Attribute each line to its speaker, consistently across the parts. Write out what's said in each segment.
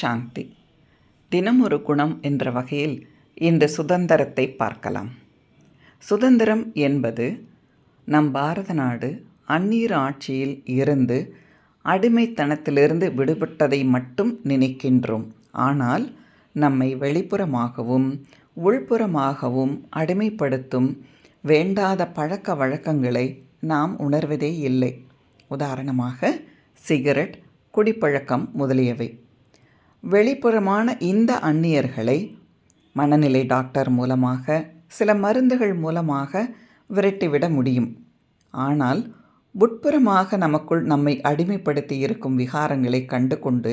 Speaker 1: சாந்தி. தினம் ஒரு குணம் என்ற வகையில் இந்த சுதந்திரத்தை பார்க்கலாம். சுதந்திரம் என்பது நம் பாரத நாடு அந்நீர் ஆட்சியில் இருந்து அடிமைத்தனத்திலிருந்து விடுபட்டதை மட்டும் நினைக்கின்றோம். ஆனால் நம்மை வெளிப்புறமாகவும் உள்புறமாகவும் அடிமைப்படுத்தும் வேண்டாத பழக்க வழக்கங்களை நாம் உணர்வதே இல்லை. உதாரணமாக சிகரெட் குடிப்பழக்கம் முதலியவை. வெளிப்புறமான இந்த அந்நியர்களை மனநிலை டாக்டர் மூலமாக சில மருந்துகள் மூலமாக விரட்டிவிட முடியும். ஆனால் உட்புறமாக நமக்குள் நம்மை அடிமைப்படுத்தி இருக்கும் விகாரங்களை கண்டு கொண்டு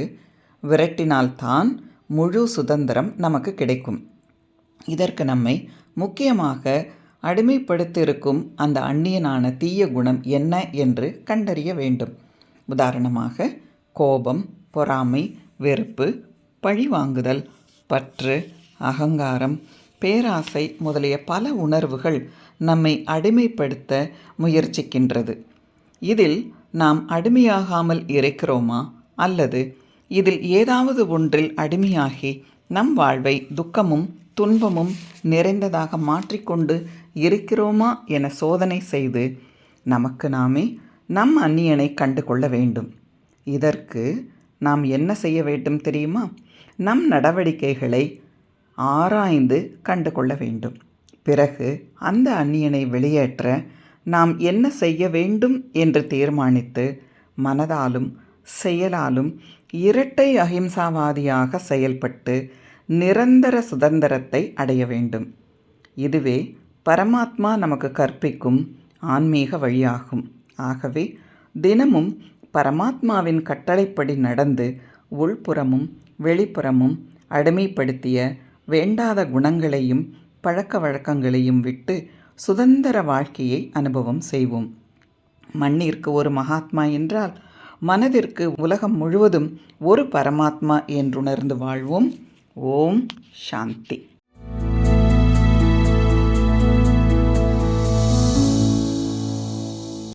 Speaker 1: விரட்டினால்தான் முழு சுதந்திரம் நமக்கு கிடைக்கும். இதற்கு நம்மை முக்கியமாக அடிமைப்படுத்தியிருக்கும் அந்த அந்நியனான தீய குணம் என்ன என்று கண்டறிய வேண்டும். உதாரணமாக கோபம் பொறாமை வெறுப்பு பழிவாங்குதல் பற்று அகங்காரம் பேராசை முதலிய பல உணர்வுகள் நம்மை அடிமைப்படுத்த முயற்சிக்கின்றது. இதில் நாம் அடிமையாகாமல் இருக்கிறோமா? அல்லது இதில் ஏதாவது ஒன்றில் அடிமையாகி நம் வாழ்வை துக்கமும் துன்பமும் நிறைந்ததாக மாற்றிக்கொண்டு இருக்கிறோமா என சோதனை செய்து நமக்கு நாமே நம் அந்நியனை கண்டு கொள்ள வேண்டும். இதற்கு நாம் என்ன செய்ய வேண்டும் தெரியுமா? நம் நடவடிக்கைகளை ஆராய்ந்து கண்டு கொள்ள வேண்டும். பிறகு அந்த அந்நியனை வெளியேற்ற நாம் என்ன செய்ய வேண்டும் என்று தீர்மானித்து மனதாலும் செயலாலும் இரட்டை அஹிம்சாவாதியாக செயல்பட்டு நிரந்தர சுதந்திரத்தை அடைய வேண்டும். இதுவே பரமாத்மா நமக்கு கற்பிக்கும் ஆன்மீக வழியாகும். ஆகவே தினமும் பரமாத்மாவின் கட்டளைப்படி நடந்து உள்புறமும் வெளிப்புறமும் அடிமைப்படுத்திய வேண்டாத குணங்களையும் பழக்க வழக்கங்களையும் விட்டு சுதந்திர வாழ்க்கையை அனுபவம் செய்வோம். மண்ணிற்கு ஒரு மகாத்மா என்றால் மனதிற்கு உலகம் முழுவதும் ஒரு பரமாத்மா என்றுணர்ந்து வாழ்வோம். ஓம் சாந்தி.